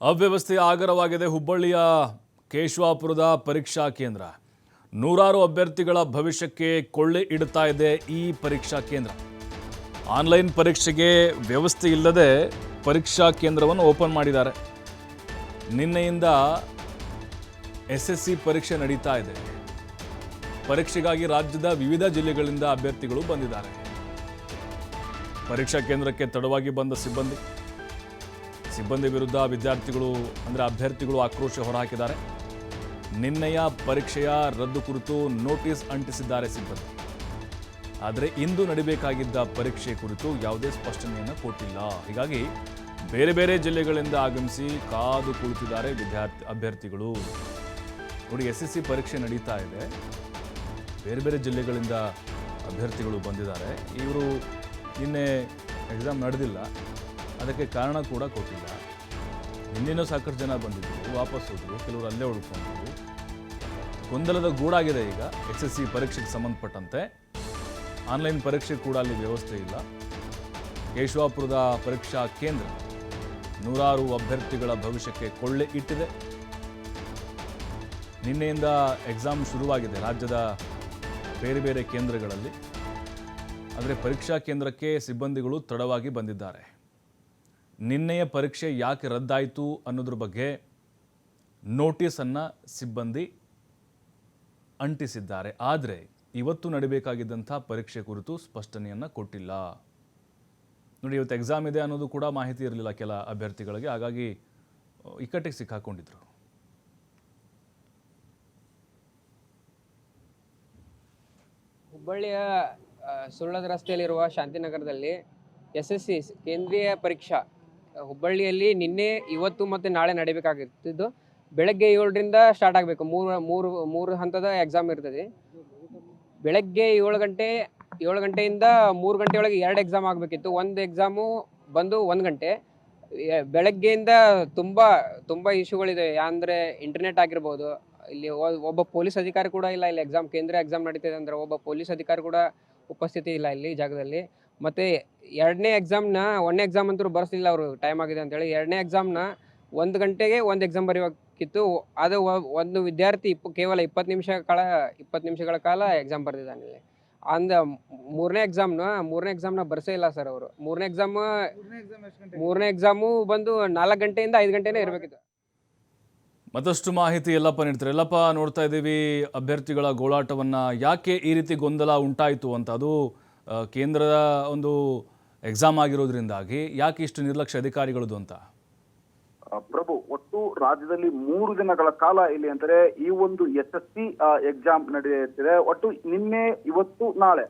ಅವ್ಯವಸ್ಥೆಯ ಆಗರವಾಗಿದೆ ಹುಬ್ಬಳ್ಳಿಯ ಕೇಶವಾಪುರದ ಪರೀಕ್ಷಾ ಕೇಂದ್ರ. ನೂರಾರು ಅಭ್ಯರ್ಥಿಗಳ ಭವಿಷ್ಯಕ್ಕೆ ಕೊಳ್ಳೆ ಇಡ್ತಾ ಇದೆ ಈ ಪರೀಕ್ಷಾ ಕೇಂದ್ರ. ಆನ್ಲೈನ್ ಪರೀಕ್ಷೆಗೆ ವ್ಯವಸ್ಥೆ ಇಲ್ಲದೆ ಪರೀಕ್ಷಾ ಕೇಂದ್ರವನ್ನು ಓಪನ್ ಮಾಡಿದ್ದಾರೆ. ನಿನ್ನೆಯಿಂದ ಎಸ್ ಎಸ್ ಸಿ ಪರೀಕ್ಷೆ ನಡೀತಾ ಇದೆ. ಪರೀಕ್ಷೆಗಾಗಿ ರಾಜ್ಯದ ವಿವಿಧ ಜಿಲ್ಲೆಗಳಿಂದ ಅಭ್ಯರ್ಥಿಗಳು ಬಂದಿದ್ದಾರೆ. ಪರೀಕ್ಷಾ ಕೇಂದ್ರಕ್ಕೆ ತಡವಾಗಿ ಬಂದ ಸಿಬ್ಬಂದಿ. ಸಿಬ್ಬಂದಿ ವಿರುದ್ಧ ವಿದ್ಯಾರ್ಥಿಗಳು, ಅಂದರೆ ಅಭ್ಯರ್ಥಿಗಳು ಆಕ್ರೋಶ ಹೊರಹಾಕಿದ್ದಾರೆ. ನಿನ್ನೆಯ ಪರೀಕ್ಷೆಯ ರದ್ದು ಕುರಿತು ನೋಟಿಸ್ ಅಂಟಿಸಿದ್ದಾರೆ ಸಿಬ್ಬಂದಿ. ಆದರೆ ಇಂದು ನಡಿಬೇಕಾಗಿದ್ದ ಪರೀಕ್ಷೆ ಕುರಿತು ಯಾವುದೇ ಸ್ಪಷ್ಟನೆಯನ್ನು ಕೊಟ್ಟಿಲ್ಲ. ಹೀಗಾಗಿ ಬೇರೆ ಬೇರೆ ಜಿಲ್ಲೆಗಳಿಂದ ಆಗಮಿಸಿ ಕಾದು ಕುಳಿತಿದ್ದಾರೆ ವಿದ್ಯಾರ್ಥಿ, ಅಭ್ಯರ್ಥಿಗಳು. ನೋಡಿ ಎಸ್ ಎಸ್ ಸಿ ಪರೀಕ್ಷೆ ನಡೀತಾ ಇದೆ. ಬೇರೆ ಬೇರೆ ಜಿಲ್ಲೆಗಳಿಂದ ಅಭ್ಯರ್ಥಿಗಳು ಬಂದಿದ್ದಾರೆ. ಇವರು ನಿನ್ನೆ ಎಕ್ಸಾಮ್ ನಡೆದಿಲ್ಲ. ಅದಕ್ಕೆ ಕಾರಣ ಕೂಡ ಕೊಟ್ಟಿಲ್ಲ. ನಿನ್ನೆನೂ ಸಾಕಷ್ಟು ಜನ ಬಂದಿದ್ದರು ವಾಪಸ್ ಹೋದರು, ಕೆಲವರು ಅಲ್ಲೇ ಉಳ್ಕೊಂಡ್ರು. ಗೊಂದಲದ ಗೂಡಾಗಿದೆ ಈಗ, ಎಸ್ ಎಸ್ ಸಿ ಪರೀಕ್ಷೆಗೆ ಸಂಬಂಧಪಟ್ಟಂತೆ. ಆನ್ಲೈನ್ ಪರೀಕ್ಷೆ ಕೂಡ ಅಲ್ಲಿ ವ್ಯವಸ್ಥೆ ಇಲ್ಲ. ಕೇಶವಾಪುರದ ಪರೀಕ್ಷಾ ಕೇಂದ್ರ ನೂರಾರು ಅಭ್ಯರ್ಥಿಗಳ ಭವಿಷ್ಯಕ್ಕೆ ಕೊಳ್ಳೆ ಇಟ್ಟಿದೆ. ನಿನ್ನೆಯಿಂದ ಎಕ್ಸಾಮ್ ಶುರುವಾಗಿದೆ ರಾಜ್ಯದ ಬೇರೆ ಬೇರೆ ಕೇಂದ್ರಗಳಲ್ಲಿ. ಆದರೆ ಪರೀಕ್ಷಾ ಕೇಂದ್ರಕ್ಕೆ ಸಿಬ್ಬಂದಿಗಳು ತಡವಾಗಿ ಬಂದಿದ್ದಾರೆ. ನಿನ್ನೆಯ ಪರೀಕ್ಷೆ ಯಾಕೆ ರದ್ದಾಯಿತು ಅನ್ನೋದ್ರ ಬಗ್ಗೆ ನೋಟಿಸನ್ನು ಸಿಬ್ಬಂದಿ ಅಂಟಿಸಿದ್ದಾರೆ. ಆದರೆ ಇವತ್ತು ನಡಿಬೇಕಾಗಿದ್ದಂಥ ಪರೀಕ್ಷೆ ಕುರಿತು ಸ್ಪಷ್ಟನೆಯನ್ನು ಕೊಟ್ಟಿಲ್ಲ. ನೋಡಿ, ಇವತ್ತು ಎಕ್ಸಾಮ್ ಇದೆ ಅನ್ನೋದು ಕೂಡ ಮಾಹಿತಿ ಇರಲಿಲ್ಲ ಕೆಲ ಅಭ್ಯರ್ಥಿಗಳಿಗೆ. ಹಾಗಾಗಿ ಇಕ್ಕಟ್ಟಿಗೆ ಸಿಕ್ಕಾಕೊಂಡಿದ್ರು. ಹುಬ್ಬಳ್ಳಿಯ ಸುಳ್ಳದ ರಸ್ತೆಯಲ್ಲಿರುವ ಶಾಂತಿನಗರದಲ್ಲಿ ಎಸ್ ಎಸ್ ಸಿ ಕೇಂದ್ರೀಯ ಪರೀಕ್ಷಾ ಹುಬ್ಬಳ್ಳಿಯಲ್ಲಿ ನಿನ್ನೆ, ಇವತ್ತು ಮತ್ತು ನಾಳೆ ನಡೀಬೇಕಾಗಿರ್ತಿದ್ದು. ಬೆಳಗ್ಗೆ ಏಳರಿಂದ ಸ್ಟಾರ್ಟ್ ಆಗಬೇಕು. ಮೂರು ಮೂರು ಮೂರು ಹಂತದ ಎಕ್ಸಾಮ್ ಇರ್ತದೆ. ಬೆಳಗ್ಗೆ ಏಳು ಗಂಟೆ, ಏಳು ಗಂಟೆಯಿಂದ ಮೂರು ಗಂಟೆ ಒಳಗೆ ಎರಡು ಎಕ್ಸಾಮ್ ಆಗಬೇಕಿತ್ತು. ಒಂದು ಎಕ್ಸಾಮು ಬಂದು ಒಂದು ಗಂಟೆ. ಬೆಳಗ್ಗೆಯಿಂದ ತುಂಬ ತುಂಬ ಇಶ್ಯೂಗಳಿದೆ. ಅಂದರೆ ಇಂಟರ್ನೆಟ್ ಆಗಿರ್ಬೋದು, ಇಲ್ಲಿ ಒಬ್ಬ ಪೊಲೀಸ್ ಅಧಿಕಾರಿ ಕೂಡ ಇಲ್ಲ, ಇಲ್ಲಿ ಎಕ್ಸಾಮ್ ಕೇಂದ್ರ ಎಕ್ಸಾಮ್ ನಡೀತಿದೆ ಅಂದರೆ ಒಬ್ಬ ಪೊಲೀಸ್ ಅಧಿಕಾರಿ ಕೂಡ ಉಪಸ್ಥಿತಿ ಇಲ್ಲ ಇಲ್ಲಿ ಜಾಗದಲ್ಲಿ. ಮತ್ತೆ ಎರಡನೇ ಎಕ್ಸಾಮ್ನ ಒಂದನೇ ಎಕ್ಸಾಮ್ ಅಂತೂ ಬರ್ಸಲಿಲ್ಲ ಅವರು ಟೈಮ್ ಆಗಿದೆ ಅಂತೇಳಿ. ಎರಡನೇ ಎಕ್ಸಾಮ್ನ ಒಂದು ಗಂಟೆಗೆ ಒಂದು ಎಕ್ಸಾಮ್ ಬರೆಯಬೇಕಿತ್ತು ಅದು ಒಂದು ವಿದ್ಯಾರ್ಥಿ ಇಪ್ಪ ಕೇವಲ ಇಪ್ಪತ್ತು ನಿಮಿಷ ಕಾಲ ಇಪ್ಪತ್ತು ನಿಮಿಷಗಳ ಕಾಲ ಎಕ್ಸಾಮ್ ಬರೆದಿದ್ದಾನೆ ಇಲ್ಲಿ. ಅಂದ ಮೂರನೇ ಎಕ್ಸಾಮ್ನ ಮೂರನೇ ಎಕ್ಸಾಮ್ನ ಬರ್ಸೇ ಇಲ್ಲ ಸರ್ ಅವರು. ಮೂರನೇ ಎಕ್ಸಾಮ್ ಮೂರನೇ ಎಕ್ಸಾಮು ಬಂದು ನಾಲ್ಕು ಗಂಟೆಯಿಂದ ಐದು ಗಂಟೆನೇ ಇರಬೇಕಿತ್ತು. ಮತ್ತಷ್ಟು ಮಾಹಿತಿ ಎಲ್ಲಪ್ಪ ನೀಡ್ತಾರೆ? ಎಲ್ಲಪ್ಪ ನೋಡ್ತಾ ಇದ್ದೀವಿ ಅಭ್ಯರ್ಥಿಗಳ ಗೋಳಾಟವನ್ನು. ಯಾಕೆ ಈ ರೀತಿ ಗೊಂದಲ ಉಂಟಾಯಿತು ಅಂತ? ಅದು ಕೇಂದ್ರದ ಒಂದು ಎಕ್ಸಾಮ್ ಆಗಿರೋದ್ರಿಂದಾಗಿ ಯಾಕೆ ಇಷ್ಟು ನಿರ್ಲಕ್ಷ್ಯ ಅಧಿಕಾರಿಗಳದ್ದು ಅಂತ? ಪ್ರಭು ಒಟ್ಟು ರಾಜ್ಯದಲ್ಲಿ ಮೂರು ದಿನಗಳ ಕಾಲ ಇಲ್ಲಿ ಅಂದರೆ ಈ ಒಂದು ಎಸ್ ಎಸ್ ಸಿ ಎಕ್ಸಾಮ್ ನಡೆಯುತ್ತಿದೆ. ಒಟ್ಟು ನಿನ್ನೆ, ಇವತ್ತು, ನಾಳೆ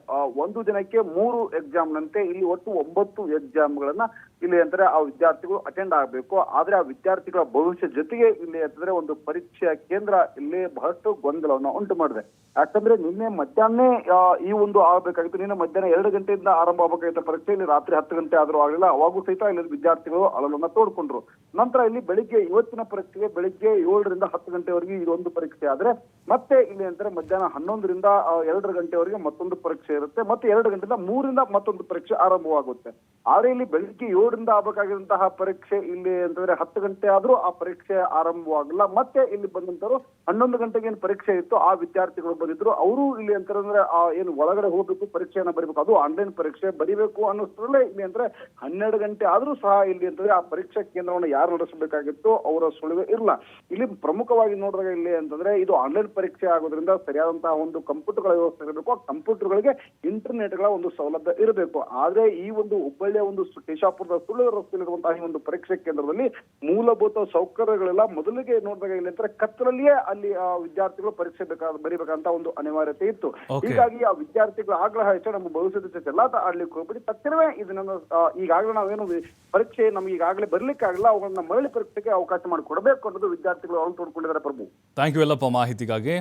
ಒಂದು ದಿನಕ್ಕೆ ಮೂರು ಎಕ್ಸಾಮ್ ನಂತೆ ಇಲ್ಲಿ ಒಟ್ಟು ಒಂಬತ್ತು ಎಕ್ಸಾಮ್ಗಳನ್ನ ಇಲ್ಲಿ ಅಂದರೆ ಆ ವಿದ್ಯಾರ್ಥಿಗಳು ಅಟೆಂಡ್ ಆಗಬೇಕು. ಆದ್ರೆ ಆ ವಿದ್ಯಾರ್ಥಿಗಳ ಭವಿಷ್ಯ ಜೊತೆಗೆ ಇಲ್ಲಿ ಅಂತಂದ್ರೆ ಒಂದು ಪರೀಕ್ಷೆಯ ಕೇಂದ್ರ ಇಲ್ಲಿ ಬಹಳಷ್ಟು ಗೊಂದಲವನ್ನು ಉಂಟು ಮಾಡಿದೆ. ಯಾಕಂದ್ರೆ ನಿನ್ನೆ ಮಧ್ಯಾಹ್ನ ಈ ಒಂದು ಆಗಬೇಕಾಗಿತ್ತು. ನಿನ್ನೆ ಮಧ್ಯಾಹ್ನ ಎರಡು ಗಂಟೆಯಿಂದ ಆರಂಭ ಆಗಬೇಕಾಗಿತ್ತು ಪರೀಕ್ಷೆ. ಇಲ್ಲಿ ರಾತ್ರಿ ಹತ್ತು ಗಂಟೆ ಆದರೂ ಆಗಲಿಲ್ಲ. ಅವಾಗೂ ಸಹಿತ ಇಲ್ಲಿ ವಿದ್ಯಾರ್ಥಿಗಳು ಅಳಲನ್ನ ತೋಡ್ಕೊಂಡ್ರು. ನಂತರ ಇಲ್ಲಿ ಬೆಳಿಗ್ಗೆ ಇವತ್ತಿನ ಪರೀಕ್ಷೆಗೆ ಬೆಳಿಗ್ಗೆ ಏಳರಿಂದ ಹತ್ತು ಗಂಟೆವರೆಗೆ ಇದೊಂದು ಪರೀಕ್ಷೆ ಆದ್ರೆ ಮತ್ತೆ ಇಲ್ಲಿ ಅಂದ್ರೆ ಮಧ್ಯಾಹ್ನ ಹನ್ನೊಂದರಿಂದ ಎರಡು ಗಂಟೆವರೆಗೆ ಮತ್ತೊಂದು ಪರೀಕ್ಷೆ ಇರುತ್ತೆ. ಮತ್ತೆ ಎರಡು ಗಂಟೆಯಿಂದ ಮೂರಿಂದ ಮತ್ತೊಂದು ಪರೀಕ್ಷೆ ಆರಂಭವಾಗುತ್ತೆ. ಆದ್ರೆ ಇಲ್ಲಿ ಬೆಳಿಗ್ಗೆ ಏಳರಿಂದ ಆಗಬೇಕಾಗಿರುವಂತಹ ಪರೀಕ್ಷೆ ಇಲ್ಲಿ ಅಂತಂದ್ರೆ ಹತ್ತು ಗಂಟೆ ಆದ್ರೂ ಆ ಪರೀಕ್ಷೆ ಆರಂಭವಾಗಲ್ಲ. ಮತ್ತೆ ಇಲ್ಲಿ ಬಂದಂತರು ಹನ್ನೊಂದು ಗಂಟೆಗೆ ಏನು ಪರೀಕ್ಷೆ ಇತ್ತು ಆ ವಿದ್ಯಾರ್ಥಿಗಳು ಬಂದಿದ್ರು. ಅವರು ಇಲ್ಲಿ ಅಂತಂದ್ರೆ ಆ, ಏನು ಒಳಗಡೆ ಹೋಗ್ಬೇಕು, ಪರೀಕ್ಷೆಯನ್ನ ಬರೀಬೇಕು, ಅದು ಆನ್ಲೈನ್ ಪರೀಕ್ಷೆ ಬರೀಬೇಕು ಅನ್ನೋಷ್ಟರಲ್ಲೇ ಇಲ್ಲಿ ಅಂದ್ರೆ ಹನ್ನೆರಡು ಗಂಟೆ ಆದ್ರೂ ಸಹ ಇಲ್ಲಿ ಅಂತಂದ್ರೆ ಆ ಪರೀಕ್ಷಾ ಕೇಂದ್ರವನ್ನು ಯಾರು ನಡೆಸಬೇಕಾಗಿತ್ತು ಅವರ ಸುಳಿವೆ ಇರಲ್ಲ ಇಲ್ಲಿ. ಪ್ರಮುಖವಾಗಿ ನೋಡಿದಾಗ ಇಲ್ಲಿ ಅಂತಂದ್ರೆ ಇದು ಆನ್ಲೈನ್ ಪರೀಕ್ಷೆ ಆಗೋದ್ರಿಂದ ಸರಿಯಾದಂತಹ ಒಂದು ಕಂಪ್ಯೂಟರ್ಗಳ ವ್ಯವಸ್ಥೆ ಇರಬೇಕು. ಆ ಕಂಪ್ಯೂಟರ್ಗಳಿಗೆ ಇಂಟರ್ನೆಟ್ಗಳ ಒಂದು ಸೌಲಭ್ಯ ಇರಬೇಕು. ಆದ್ರೆ ಈ ಒಂದು ಹುಬ್ಬಳ್ಳಿಯ ಒಂದು ಕೇಶಾಪುರದ ಸುಳ್ಳು ರಸ್ತೆಯಲ್ಲಿರುವಂತಹ ಈ ಒಂದು ಪರೀಕ್ಷೆ ಕೇಂದ್ರದಲ್ಲಿ ಮೂಲಭೂತ ಸೌಕರ್ಯಗಳೆಲ್ಲ ಮೊದಲಿಗೆ ನೋಡಿದಾಗ ಇಲ್ಲಿ ಅಂದ್ರೆ ಕತ್ತಲಲ್ಲಿಯೇ ಅಲ್ಲಿ ಆ ವಿದ್ಯಾರ್ಥಿಗಳು ಪರೀಕ್ಷೆ ಬೇಕಾದ ಬರೀಬೇಕಂತ ಒಂದು ಅನಿವಾರ್ಯತೆ ಇತ್ತು. ಹೀಗಾಗಿ ಆ ವಿದ್ಯಾರ್ಥಿಗಳ ಆಗ್ರಹ ಹೆಚ್ಚು ನಮ್ಮ ಭವಿಷ್ಯದ ಜೊತೆ ಎಲ್ಲ ಆಡ್ಲಿಕ್ಕೆ ಹೋಗ್ಬಿಟ್ಟು ತಕ್ಷಣವೇ ಇದನ್ನ ಈಗಾಗಲೇ ನಾವೇನು ಪರೀಕ್ಷೆ ನಮ್ಗೆ ಈಗಾಗಲೇ ಬರ್ಲಿಕ್ಕೆ ಆಗಲ್ಲ ಅವುಗಳನ್ನ ಮರಳಿ ಪರೀಕ್ಷೆಗೆ ಅವಕಾಶ ಮಾಡಿ ಕೊಡಬೇಕು ಅನ್ನೋದು ವಿದ್ಯಾರ್ಥಿಗಳು ಅಳು ತೋಡ್ಕೊಂಡಿದ್ದಾರೆ ಪ್ರಭು. ಥ್ಯಾಂಕ್ ಯು ಎಲ್ಲಪ್ಪ ಮಾಹಿತಿಗಾಗಿ.